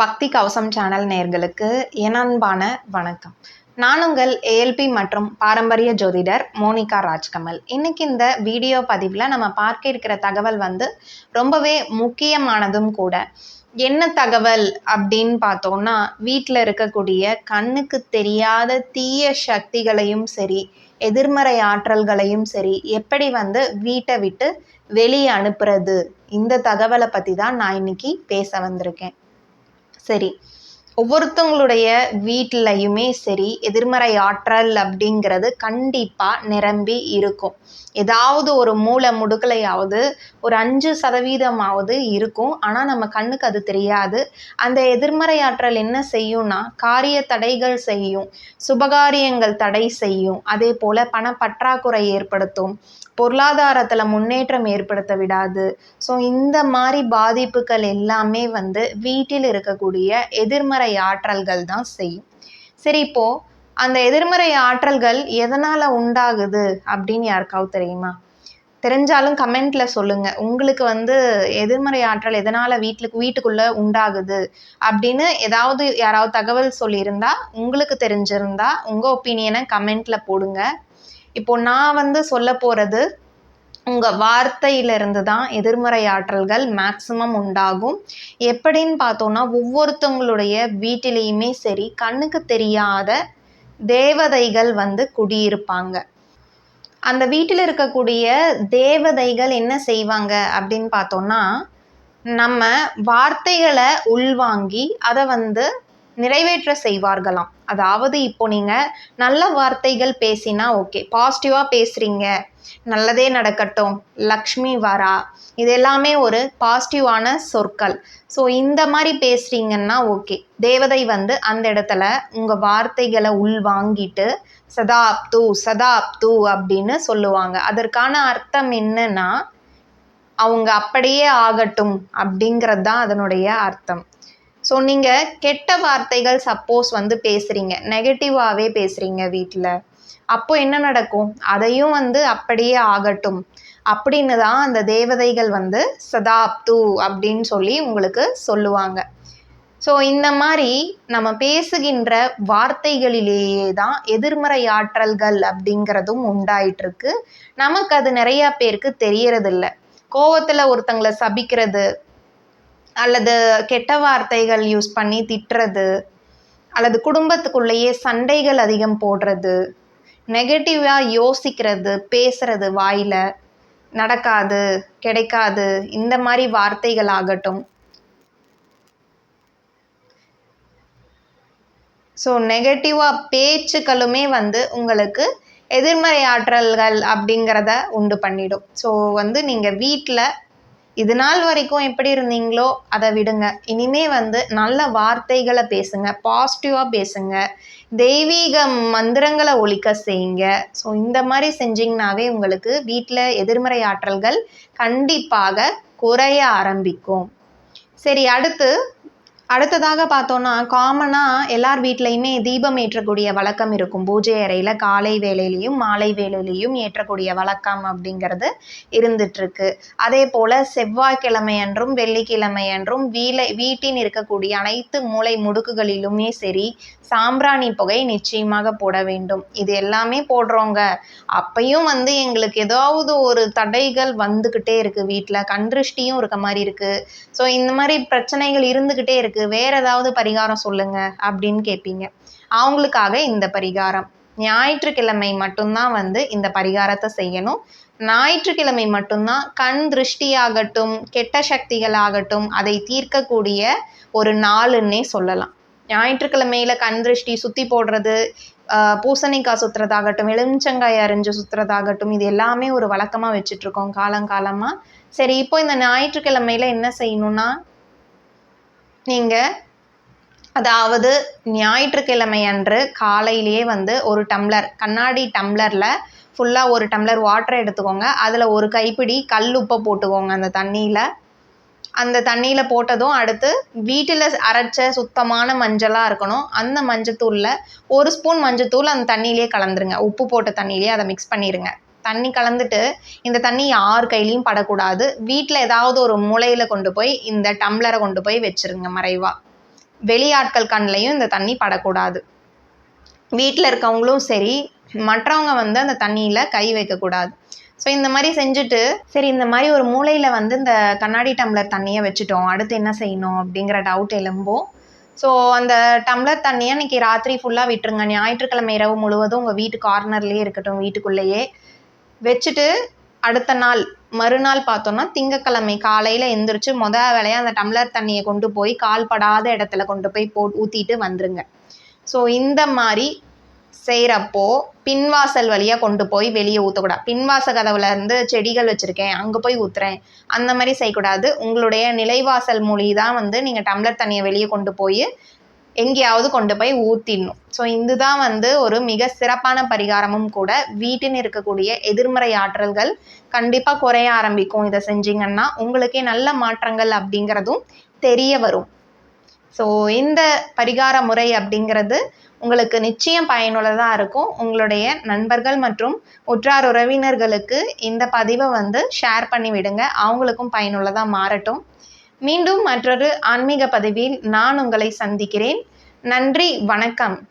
பக்தி கவசம் சேனல் நேர்களுக்கு எனன்பான வணக்கம். நான் உங்கள் ஏஎல்பி மற்றும் பாரம்பரிய ஜோதிடர் மோனிகா ராஜ்கமல். இன்னைக்கு இந்த வீடியோ பதிவில் நம்ம பார்க்க இருக்கிற தகவல் வந்து ரொம்பவே முக்கியமானதும் கூட. என்ன தகவல் அப்படின்னு பார்த்தோம்னா வீட்டில் இருக்கக்கூடிய கண்ணுக்கு தெரியாத தீய சக்திகளையும் சரி எதிர்மறை ஆற்றல்களையும் சரி எப்படி வந்து வீட்டை விட்டு வெளியே அனுப்புறது? இந்த தகவலை பற்றி தான் நான் இன்னைக்கு பேச வந்திருக்கேன். சரி. ஒவ்வொருத்தவங்களுடைய வீட்டிலையுமே சரி எதிர்மறை ஆற்றல் அப்படிங்கிறது கண்டிப்பாக நிரம்பி இருக்கும். ஏதாவது ஒரு மூளை முடுக்கலையாவது ஒரு அஞ்சு சதவீதமாவது இருக்கும். ஆனால் நம்ம கண்ணுக்கு அது தெரியாது. அந்த எதிர்மறை ஆற்றல் என்ன செய்யும்னா காரிய தடைகள் செய்யும் சுபகாரியங்கள் தடை செய்யும். அதே போல் பணப்பற்றாக்குறை ஏற்படுத்தும். பொருளாதாரத்தில் முன்னேற்றம் ஏற்படுத்த விடாது. ஸோ இந்த மாதிரி பாதிப்புகள் எல்லாமே வந்து வீட்டில் இருக்கக்கூடிய எதிர்மறை ஆற்றல்கள் தான் செய்யும். சரி இப்போ அந்த எதிர்மறை ஆற்றல்கள் எதனால் உண்டாகுது அப்படின்னு யாருக்காவது தெரியுமா? தெரிஞ்சாலும் கமெண்ட்ல சொல்லுங்க. உங்களுக்கு வந்து எதிர்மறை ஆற்றல் எதனால வீட்டுக்கு வீட்டுக்குள்ள உண்டாகுது அப்படின்னு ஏதாவது யாராவது தகவல் சொல்லியிருந்தா உங்களுக்கு தெரிஞ்சிருந்தா உங்க ஒப்பீனியனை கமெண்ட்ல போடுங்க. இப்போ நான் வந்து சொல்ல போகிறது உங்கள் வார்த்தையிலிருந்து தான் எதிர்மறை ஆற்றல்கள் மேக்சிமம் உண்டாகும். எப்படின்னு பார்த்தோன்னா ஒவ்வொருத்தவங்களுடைய வீட்டிலையுமே சரி கண்ணுக்கு தெரியாத தேவதைகள் வந்து குடியிருப்பாங்க. அந்த வீட்டில் இருக்கக்கூடிய தேவதைகள் என்ன செய்வாங்க அப்படின்னு பார்த்தோன்னா நம்ம வார்த்தைகளை உள்வாங்கி அதை வந்து நிறைவேற்ற செய்வார்களாம். அதாவது இப்போ நீங்கள் நல்ல வார்த்தைகள் பேசினா ஓகே. பாசிட்டிவாக பேசுகிறீங்க நல்லதே நடக்கட்டும். லக்ஷ்மி வரா. இது எல்லாமே ஒரு பாசிட்டிவான சொற்கள். ஸோ இந்த மாதிரி பேசுகிறீங்கன்னா ஓகே. தேவதை வந்து அந்த இடத்துல உங்கள் வார்த்தைகளை உள்வாங்கிட்டு சதாப் தூ சதாப் தூ அப்படின்னு சொல்லுவாங்க. அதற்கான அர்த்தம் என்னன்னா அவங்க அப்படியே ஆகட்டும் அப்படிங்கிறது தான் அதனுடைய அர்த்தம். ஸோ நீங்கள் கெட்ட வார்த்தைகள் சப்போஸ் வந்து பேசுகிறீங்க நெகட்டிவாகவே பேசுகிறீங்க வீட்டில் அப்போ என்ன நடக்கும்? அதையும் வந்து அப்படியே ஆகட்டும். அப்படின்னு தான் அந்த தேவதைகள் வந்து சதாப்து அப்படின்னு சொல்லி உங்களுக்கு சொல்லுவாங்க. ஸோ இந்த மாதிரி நம்ம பேசுகின்ற வார்த்தைகளிலேயே தான் எதிர்மறை ஆற்றல்கள் அப்படிங்கிறதும் உண்டாயிட்டிருக்கு. நமக்கு அது நிறையா பேருக்கு தெரியறதில்ல. கோவத்தில் ஒருத்தங்களை சபிக்கிறது அல்லது கெட்ட வார்த்தைகள் யூஸ் பண்ணி திட்டுறது அல்லது குடும்பத்துக்குள்ளேயே சண்டைகள் அதிகம் போடுறது நெகட்டிவாக யோசிக்கிறது பேசுறது வாயில் நடக்காது கிடைக்காது இந்த மாதிரி வார்த்தைகள் ஆகட்டும். ஸோ நெகட்டிவாக பேச்சுக்களுமே வந்து உங்களுக்கு எதிர்மறை ஆற்றல்கள் அப்படிங்கிறத உண்டு பண்ணிடும். ஸோ வந்து நீங்கள் வீட்டில் இது நாள் வரைக்கும் எப்படி இருந்தீங்களோ அதை விடுங்க. இனிமே வந்து நல்ல வார்த்தைகளை பேசுங்க பாசிட்டிவாக பேசுங்க. தெய்வீக மந்திரங்களை ஒழிக்க செய்யுங்க. ஸோ இந்த மாதிரி செஞ்சிங்கனாவே உங்களுக்கு வீட்டில் எதிர்மறை ஆற்றல்கள் கண்டிப்பாக குறைய ஆரம்பிக்கும். சரி அடுத்து அடுத்ததாக பார்த்தோன்னா காமனாக எல்லார் வீட்லேயுமே தீபம் ஏற்றக்கூடிய வழக்கம் இருக்கும். பூஜை அறையில் காலை வேலையிலையும் மாலை வேலையிலையும் ஏற்றக்கூடிய வழக்கம் அப்படிங்கிறது இருந்துட்டுருக்கு. அதே போல் செவ்வாய்க்கிழமை அன்றும் வெள்ளிக்கிழமை அன்றும் வீலை வீட்டின் இருக்கக்கூடிய அனைத்து மூளை முடுக்குகளிலுமே சரி சாம்பிராணி புகை நிச்சயமாக போட வேண்டும். இது எல்லாமே போடுறோங்க. அப்பையும் வந்து எங்களுக்கு ஏதாவது ஒரு தடைகள் வந்துக்கிட்டே இருக்குது வீட்டில் கண்திருஷ்டியும் இருக்க மாதிரி இருக்குது ஸோ இந்த மாதிரி பிரச்சனைகள் இருந்துக்கிட்டே இருக்குது வேற ஏதாவது பரிகாரம் சொல்லுங்க அப்படின்னு கேட்பீங்க அவங்களுக்காக இந்த பரிகாரம். ஞாயிற்றுக்கிழமை மட்டும்தான் வந்து இந்த பரிகாரத்தை செய்யணும். ஞாயிற்றுக்கிழமை மட்டும்தான் கண் திருஷ்டியாகட்டும் கெட்ட சக்திகள் ஆகட்டும் அதை தீர்க்கக்கூடிய ஒரு நாளுன்னே சொல்லலாம். ஞாயிற்றுக்கிழமையில கண் திருஷ்டி சுத்தி போடுறது பூசணிக்காய் சுற்றுறதாகட்டும் எலுமிச்சங்காய் அரிஞ்சு சுற்றுறதாகட்டும் இது எல்லாமே ஒரு வழக்கமாக வச்சுட்ருக்கோம் காலங்காலமாக சரி இப்போ இந்த ஞாயிற்றுக்கிழமையில என்ன செய்யணும்னா நீங்கள் அதாவது ஞாயிற்றுக்கிழமை அன்று காலையிலேயே வந்து ஒரு டம்ளர் கண்ணாடி டம்ளரில் ஃபுல்லாக ஒரு டம்ளர் வாட்டர் எடுத்துக்கோங்க. அதில் ஒரு கைப்பிடி கல் உப்பை போட்டுக்கோங்க அந்த தண்ணியில். அந்த தண்ணியில் போட்டதும் அடுத்து வீட்டில் அரைச்ச சுத்தமான மஞ்சளாக இருக்கணும். அந்த மஞ்சத்தூளில் ஒரு ஸ்பூன் மஞ்சத்தூள் அந்த தண்ணியிலே கலந்துருங்க. உப்பு போட்ட தண்ணியிலே அதை மிக்ஸ் பண்ணிடுங்க தண்ணி கலந்துட்டு இந்த தண்ணி யார் கையிலையும் படக்கூடாது. வீட்டில் ஏதாவது ஒரு மூலையில் கொண்டு போய் இந்த டம்ளரை கொண்டு போய் வச்சுருங்க மறைவாக வெளியாட்கள் கண்ணிலையும் இந்த தண்ணி படக்கூடாது. வீட்டில் இருக்கவங்களும் சரி மற்றவங்க வந்து அந்த தண்ணியில் கை வைக்கக்கூடாது. ஸோ இந்த மாதிரி செஞ்சுட்டு சரி இந்த மாதிரி ஒரு மூலையில் வந்து இந்த கண்ணாடி டம்ளர் தண்ணியை வச்சுட்டோம். அடுத்து என்ன செய்யணும் அப்படிங்கிற டவுட் எழும்போம் ஸோ அந்த டம்ளர் தண்ணியை இன்றைக்கி ராத்திரி ஃபுல்லாக விட்டுருங்க. ஞாயிற்றுக்கிழமை இரவு முழுவதும் உங்கள் வீட்டு கார்னர்லேயே இருக்கட்டும் வீட்டுக்குள்ளேயே. வச்சுட்டு அடுத்த நாள் மறுநாள் பார்த்தோன்னா திங்கக்கிழமை காலையில் எந்திரிச்சு மொதல் வேலையாக அந்த டம்ளர் தண்ணியை கொண்டு போய் கால் படாத இடத்துல கொண்டு போய் போ ஊற்றிட்டு வந்துருங்க. ஸோ இந்த மாதிரி செய்கிறப்போ பின்வாசல் வழியாக கொண்டு போய் வெளியே ஊற்றக்கூடாது பின்வாச கதவுல இருந்து செடிகள் வச்சுருக்கேன் அங்கே போய் ஊற்றுறேன் அந்த மாதிரி செய்யக்கூடாது. உங்களுடைய நிலைவாசல் மொழி தான் வந்து நீங்கள் டம்ளர் தண்ணியை வெளியே கொண்டு போய் எங்கேயாவது கொண்டு போய் ஊற்றிடணும் ஸோ இதுதான் வந்து ஒரு மிக சிறப்பான பரிகாரமும் கூட. வீட்டின் இருக்கக்கூடிய எதிர்மறை ஆற்றல்கள் கண்டிப்பாக குறைய ஆரம்பிக்கும். இதை செஞ்சீங்கன்னா உங்களுக்கே நல்ல மாற்றங்கள் அப்படிங்கிறதும் தெரிய வரும். ஸோ இந்த பரிகார முறை அப்படிங்கிறது உங்களுக்கு நிச்சயம் பயனுள்ளதாக இருக்கும். உங்களுடைய நண்பர்கள் மற்றும் உற்றார் உறவினர்களுக்கு இந்த பதிவை வந்து ஷேர் பண்ணி விடுங்க அவங்களுக்கும் பயனுள்ளதாக மாறட்டும். மீண்டும் மற்றொரு ஆன்மீக பதிவில் நான் உங்களை சந்திக்கிறேன். நன்றி வணக்கம்.